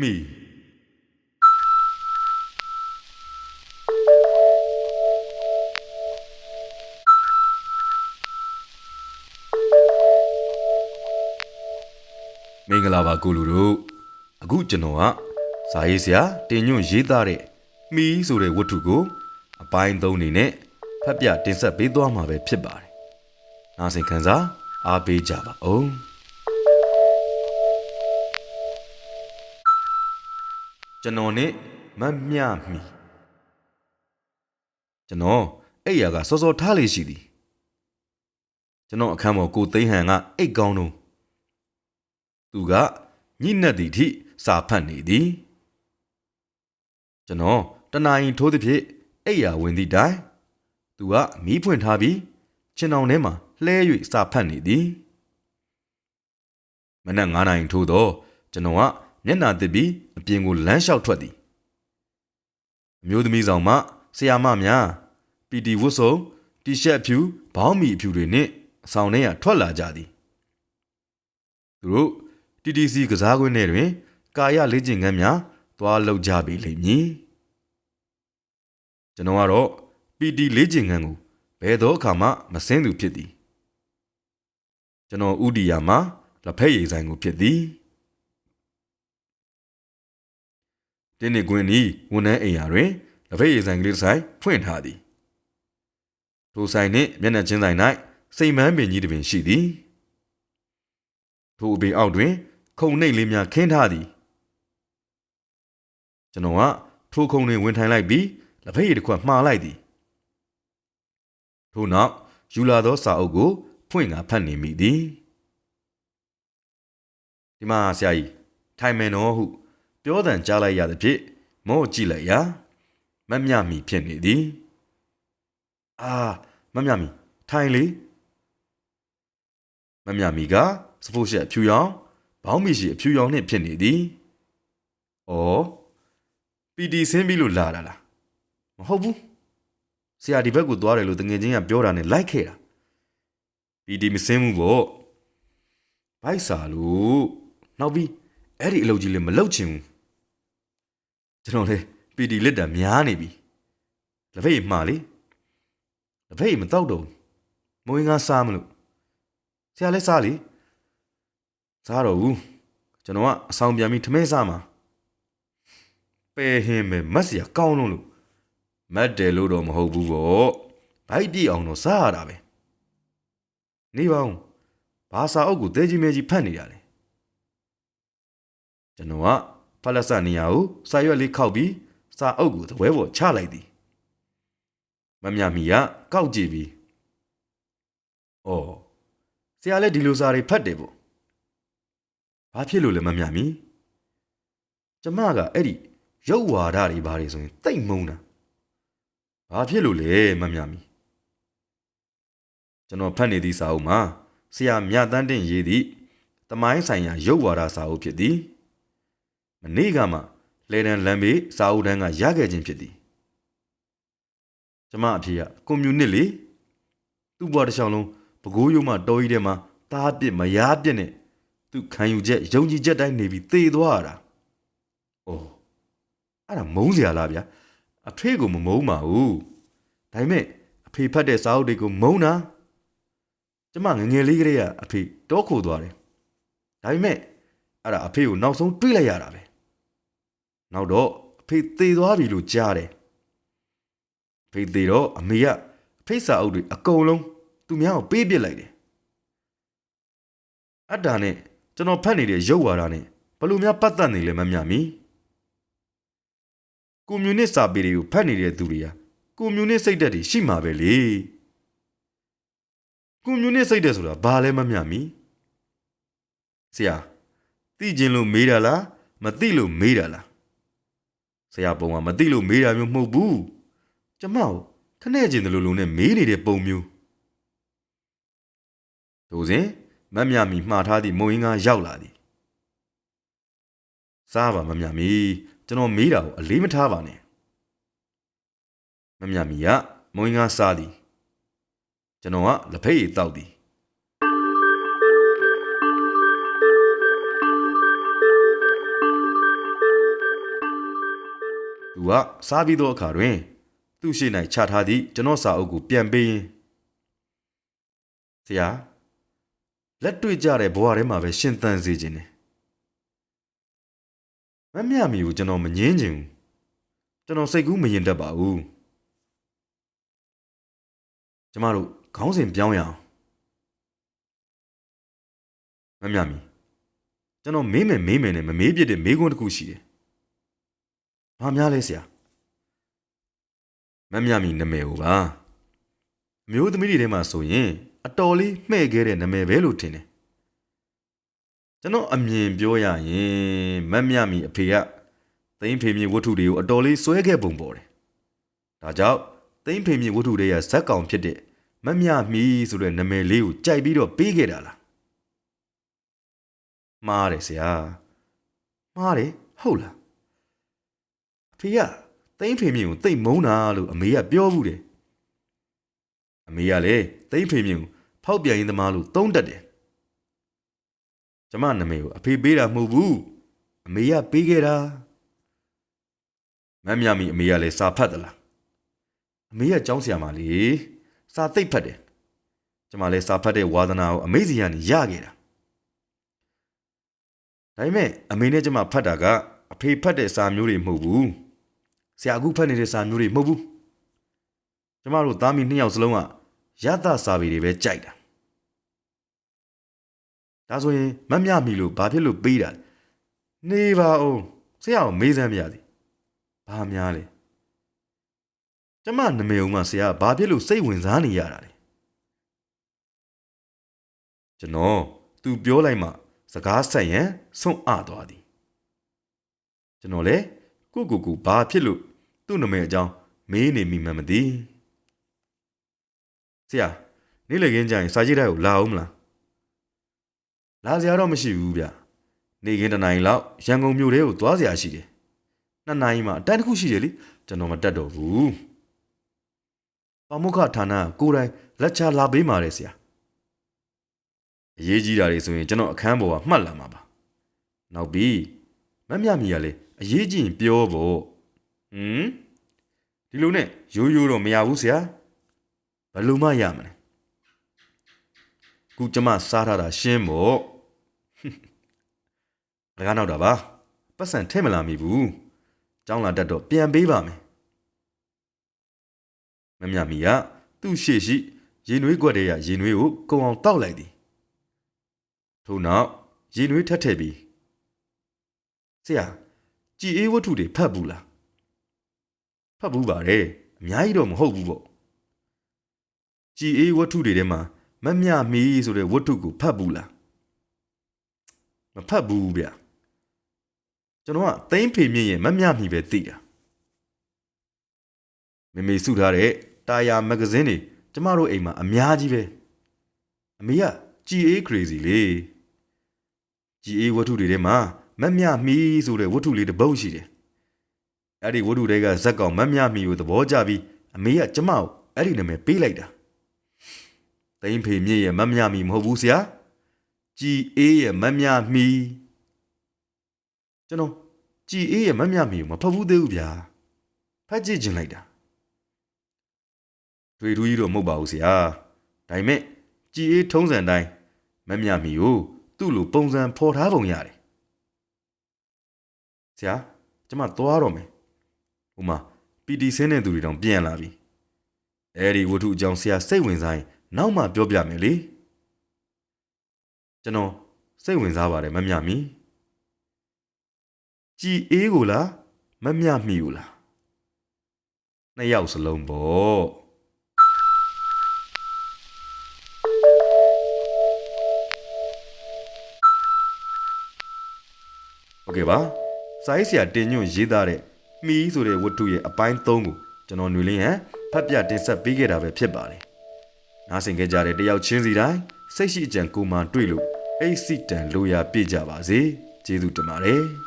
မိမင်္ဂလာပါကိုလူတို့အခုကျွန်တော်ကဇာရေးဆရာတင်ညွန့်ရေးသားတဲ့မီးဆိုတဲ့ဝတ္ထုကို အပိုင်းသုံးအနေနဲ့ဖတ်ပြတင်ဆက်ပေးသွားမှာပဲဖြစ်ပါတယ်။နားဆင်ခံစားအားပေးကြပါဦး။ ကျွန်တော်နဲ့မမြမီကျွန်တော်အဲ့ရကစောစောထားလေးရှိသည်ကျွန်တော်အခန်းပေါ်ကိုသိန်းဟန်ကအိတ်ကောင်းတော့သူကညှိနှက်သည်ထိစာဖတ်နေသည်ကျွန်တော်တနာရင်ထိုးသည်ဖြင့်အိတ်ရဝင်သည့်တိုင်သူကမီးဖွင့်ထားပြီးခြင်အောင်ထဲမှာလှဲ၍စာဖတ်နေသည်မနက်9နာရီထိုးတော့ကျွန်တော်က မျက်နှာတစ်ပြီးအပြင်ကိုလမ်းလျှောက်ထွက်သည်အမျိုးသမီးဆောင်မှဆရာမများပီတီဝတ်စုံတီရှပ်ဖြူဘောင်းမီအဖြူတွေနှင့်အဆောင်ထဲကထွက်လာကြသည်သူတို့ TTC ကစားကွင်းထဲတွင် ကာယလေ့ကျင့်ခန်းများသွားလုပ်ကြပြီလိမ့်မည်ကျွန်တော်ကတော့ PT လေ့ကျင့်ခန်းကိုဘယ်တော့အခါမှမစင်းသူဖြစ်သည်ကျွန်တော်ဥတီယာမှာလက်ဖက်ရည်ဆိုင်ကိုဖြစ်သည် တင်းနေကွင်းဤဝန်ထမ်းအိမ်ယာတွင်လက်ဖက်ရည်ဆိုင်ကလေးတစ်ဆိုင်ဖွင့်ထားသည်ထိုဆိုင်နှင့်မျက်နှာချင်းဆိုင်၌စိန်မန်းပင်ကြီးတစ်ပင်ရှိသည်ထိုအပင်အောက်တွင် ခုံနှိပ်လေးများခင်းထားသည်ကျွန်တော်ကထိုခုံတွင်ဝင်ထိုင်လိုက်ပြီးလက်ဖက်ရည်တစ်ခွက်မှားလိုက်သည်ထို့နောက်ယူလာသောစာအုပ်ကိုဖွင့်ကာဖတ်နေမိသည်ဒီမှာဆရာကြီးထိုင်မယ်နော်ဟု ပြောတန်ကြားလိုက်ရသဖြင့်မော့ကြည့်လိုက်ရာမမြမီဖြစ်နေသည်အာမမြမီထိုင်လေမမြမီကစဖို့ရှက်အဖြူရောင်ဘောင်းမီရှိအဖြူရောင်နှင့်ဖြစ်နေသည်။အော်ပီတီဆင်းပြီးလို့လာတာလား။မဟုတ်ဘူး။ဆရာဒီဘက်ကိုသွားတယ်လို့တငယ်ချင်းကပြောတာနဲ့လိုက်ခဲ့တာ။ပီတီမဆင်းဘူးပေါ့။ဘိုက်စာလို့နောက်ပြီးအဲ့ဒီအလုပ်ကြီးလည်းမလုပ်ချင်ဘူး။ ကျွန်တော်လေပီတီလက်တံများနေပြီ။လက်ဖက်ရည်မှားလေ။လက်ဖက်ရည်မတော့တော့မွေးငါစားမလို့ဆရာလည်းစားလေ။စားတော့ဘူးကျွန်တော်ကအဆောင်ပြန်ပြီးထမင်းစားမှာပယ်ဟင်းပဲမက်စရာကောင်းလုံးလို့မက်တယ်လို့တော့မဟုတ်ဘူးပေါ့ဘိုက်တိအောင်တော့စားရတာပဲနေပါဦးဘာစာအုပ်ကိုတဲကြီးမဲကြီးဖတ်နေရလဲကျွန်တော်က ဖလက်ဆက်နေရကိုစာရွက်လေးခောက်ပြီးစာအုပ်ကိုသပွဲပေါ်ချလိုက်သည်မမြမီကကောက်ကြည့်ပြီးအော်ဆရာလည်းဒီလိုစာတွေဖတ်တယ်ပေါ့ဘာဖြစ်လို့လဲမမြမီကျမကအဲ့ဒီရုပ်ဝါဒတွေဘာတွေဆိုရင်တိတ်မုန်းတာဘာဖြစ်လို့လဲမမြမီကျွန်တော်ဖတ်နေသည့်စာအုပ်မှာဆရာမြတန်းတင်ရေးသည့်တမိုင်းဆိုင်ရာရုပ်ဝါဒစာအုပ်ဖြစ်သည် မနေ့ကမှလေတန်လမ်းဘေးစာအုပ်တန်းကရခဲ့ခြင်းဖြစ်သည်ကျမအဖေကကွန်မြူနစ်လေသူ့ဘွားတစ်ချောင်းလုံးပကိုးရုံမှတော်ကြီးထဲမှာတားပစ်မရားပစ်နဲ့သူခံယူချက်ယုံကြည်ချက်တိုင်းနေပြီးသေသွားရတာ။အိုးအဲ့ဒါမုန်းစရာလားဗျာ။အဖေကိုမမုန်းပါဘူး။ဒါပေမဲ့အဖေဖတ်တဲ့စာအုပ်တွေကိုမုန်းတာ။ကျမငငယ်လေးကလေးကအဖေတောခိုသွားတယ်။ဒါပေမဲ့အဲ့ဒါအဖေကိုနောက်ဆုံးတွေးလိုက်ရတာပဲ။ နောက်တော့အဖေသေသွားပြီလို့ကြားတယ်။ဖေသေတော့အမေကအဖေစာအုပ်တွေအကုန်လုံးသူများကိုပေးပစ်လိုက်တယ်။အတ္တာနဲ့ကျွန်တော်ဖတ်နေတဲ့ရုပ်ဝါဒနဲ့ဘလို့များပတ်သက်နေလဲမမြမီကွန်မြူနစ်စာပေတွေကိုဖတ်နေတဲ့သူတွေဟာကွန်မြူနစ်စိတ်ဓာတ်တွေရှိမှာပဲလေကွန်မြူနစ်စိတ်ဓာတ်ဆိုတာဘာလဲမမြမီဆရာသိကျင်လို့မေးတာလားမသိလို့မေးတာလား ဆရာပုံကမသိလို့မေးတာမျိုးမဟုတ်ဘူးကျမကိုခနဲ့ကျင်တယ်လို့လုံးနဲ့မေးနေတဲ့ပုံမျိုးဒို့စဉ်မမြမီမှားထားသည့်မုံရင်းကားရောက်လာသည်စားပါမမြမီကျွန်တော်မေးတာကိုအလေးမထားပါနဲ့မမြမီကမုံရင်းကားစားသည်ကျွန်တော်ကလက်ဖက်ရည်တောက်သည် ကစားပြီးသောအခါတွင် သူ့ရှိ၌ချထားသည့်ကျွန်တော်စာအုပ်ကိုပြန်ပေးရင်ဆရာလက်တွေ့ကြတဲ့ဘဝထဲမှာပဲရှင်သန်စေခြင်းနဲ့မမြမီကိုကျွန်တော်မငင်းချင်ဘူးကျွန်တော်စိတ်ကူးမရင်တတ်ပါဘူးကျမတို့ခေါင်းစဉ်ပြောင်းရအောင်မမြမီကျွန်တော်မေးမယ်မေးမယ်နဲ့မမေးပြတဲ့မေးခွန်းတစ်ခုရှိတယ်။ ဘာများလဲဆရာ။မမြမီနာမည်ကိုပါ။အမျိုးသမီးတွေထဲမှာဆိုရင်အတော်လေးမှဲ့ခဲ့တဲ့နာမည်ပဲလို့ထင်တယ်။ကျွန်တော်အမြင်ပြောရရင်မမြမီအဖေကသိန်းဖေမြေဝတ္ထုတွေကိုအတော်လေးစွဲခဲ့ပုံပေါ်တယ်။ဒါကြောင့်သိန်းဖေမြေဝတ္ထုတွေကဇက်ကောင်ဖြစ်တဲ့မမြမီဆိုတဲ့နာမည်လေးကိုကြိုက်ပြီးတော့ပေးခဲ့တာလား။မှားတယ်ဆရာ။မှားတယ်ဟုတ်လား။အ ဖေကသိန်းဖေမြေကိုတိတ်မုန်းတာလို့အမေကပြောဘူးတယ်။အမေကလည်းသိန်းဖေမြေကိုဖောက်ပြန်ရင်းသမားလို့သုံးတတ်တယ်။ကျမနာမည်ကိုအဖေပေးတာမဟုတ်ဘူး။အမေကပေးခဲ့တာ။မမြမီအမေကလည်းစာဖတ်သလား။အမေကကြောင်းဆရာမလေးစာသိပ်ဖတ်တယ်။ကျမလည်းစာဖတ်တဲ့ဝါသနာကိုအမေစီကနေရခဲ့တာ။ဒါပေမဲ့အမေနဲ့ကျမဖတ်တာကအဖေဖတ်တဲ့စာမျိုးတွေမဟုတ်ဘူး။ ဆရာအခုဖတ်နေတဲ့စာမျိုးတွေမဟုတ်ဘူး။ကျမတို့သားမီးနှစ်ယောက်စလုံးကရသစာပေတွေပဲကြိုက်တာ။ဒါဆိုရင်မမြမီလို့ဘာဖြစ်လို့ပေးတာလဲ။နေပါဦးဆရာကိုမေးစမ်းပြရစီ။ဘာများလဲ။ကျမနမေုံမှာဆရာဘာဖြစ်လို့စိတ်ဝင်စားနေရတာလဲ။ကျွန်တော်သူပြောလိုက်မှစကားဆက်ရန်ဆုံးအသွားသည်။ကျွန်တော်လည်း ကိုကိုကိုဘာဖြစ်လို့သူ့နာမည်အကြောင်းမေးနေမိမှမသိ။ဆရာနေ့လည်ခင်းကျရင်စာကြည့်တဲ့ကိုလာအောင်မလား။လာစရာတော့မရှိဘူးဗျ။နေခင်းတစ်နိုင်လောက်ရန်ကုန်မြို့ထဲကိုသွားစရာရှိတယ်။နှစ်နိုင်မှအတန်းတစ်ခုရှိတယ်လေကျွန်တော်မတက်တော့ဘူး။ပမုခဌာနကကိုယ်တိုင်လက်ချလာပေးมาတယ်ဆရာ။အရေးကြီးတာတွေဆိုရင်ကျွန်တော်အခန်းပေါ်ကမှတ်လာမှာပါ။နောက်ပြီးမတ်မြမီကလေ အရေးကြီးရင်ပြောဖို့ဟမ်ဒီလိုနဲ့ရိုးရိုးတော့မရဘူးဆရာဘယ်လိုမှရမလဲခုကျမစားထားတာရှင်းမို့လကားနောက်တာပါပတ်စံထဲမလာမိဘူးကျောင်းလာတတ်တော့ပြန်ပေးပါမယ်မမြမီကသူ့ရှေ့ရှိရင်နွေးကွက်တဲ့ရရင်နွေးကိုကုံအောင်တောက်လိုက်သည်ထို့နောက်ရင်နွေးထက်ထည့်ပြီးဆရာ ကြည်အေးဝတ္ထုတွေဖတ်ဘူးလားဖတ်ဘူးပါတယ်အများကြီးတော့မဟုတ်ဘူးပေါ့ကြည်အေးဝတ္ထုတွေထဲမှာမမြမီဆိုတဲ့ဝတ္ထုကိုဖတ်ဘူးလားမဖတ်ဘူးဗျကျွန်တော်ကသိန်းဖေမြင့်ရဲ့မမြမီပဲသိတာမေမေစုထားတဲ့တာယာမဂဇင်းတွေကျမတို့အိမ်မှာအများကြီးပဲအမေကကြည်အေး crazy လေကြည်အေးဝတ္ထုတွေထဲမှာ မမြမီဆိုတဲ့ဝတ္ထုလေးတစ်ပုဒ်ရှိတယ်အဲ့ဒီဝတ္ထုတွေကဇက်ကောင်မမြမီကိုသဘောကျပြီးအမေကကျမကိုအဲ့ဒီနာမည်ပေးလိုက်တာသိန်းဖေမြင့်ရဲ့မမြမီမဟုတ်ဘူးဆရာကြည်အေးရဲ့မမြမီကျွန်တော်ကြည်အေးရဲ့မမြမီကိုမဖတ်ဘူးသေးဘူးဗျာဖတ်ကြည့်ချင်လိုက်တာတွေ့ထူးကြီးတော့မဟုတ်ပါဘူးဆရာဒါပေမဲ့ကြည်အေးထုံးစံတိုင်းမမြမီကိုသူ့လိုပုံစံဖော်ထားပုံရတယ် ဆရာကျမသွားတော့မယ်ဟိုမှာပီတီဆင်းတဲ့သူတွေတောင်ပြန်လာပြီအဲဒီဝတ္ထုအကြောင်းဆရာစိတ်ဝင်စားရင်နောက်မှပြောပြမယ်လေကျွန်တော်စိတ်ဝင်စားပါတယ်မမြမီကြည်အေးကိုလားမမြမီကိုလားနှစ်ယောက်စလုံးပေါ့โอเคပါ စာရေးဆရာတင်ညွန့်ရေးသားတဲ့မီးဆိုတဲ့ဝတ္ထုရဲ့အပိုင်း3ကိုကျွန်တော်ຫນွေလင်းဟန်ဖတ်ပြတင်ဆက်ပေးခဲ့တာပဲဖြစ်ပါတယ်။နားဆင်ကြကြတဲ့တယောက်ချင်းစီတိုင်းစိတ်ရှိအကြံကိုမှတွေ့လို့အိတ်စီတန်လိုရာပြည့်ကြပါစေ။ကျေးဇူးတင်ပါတယ်။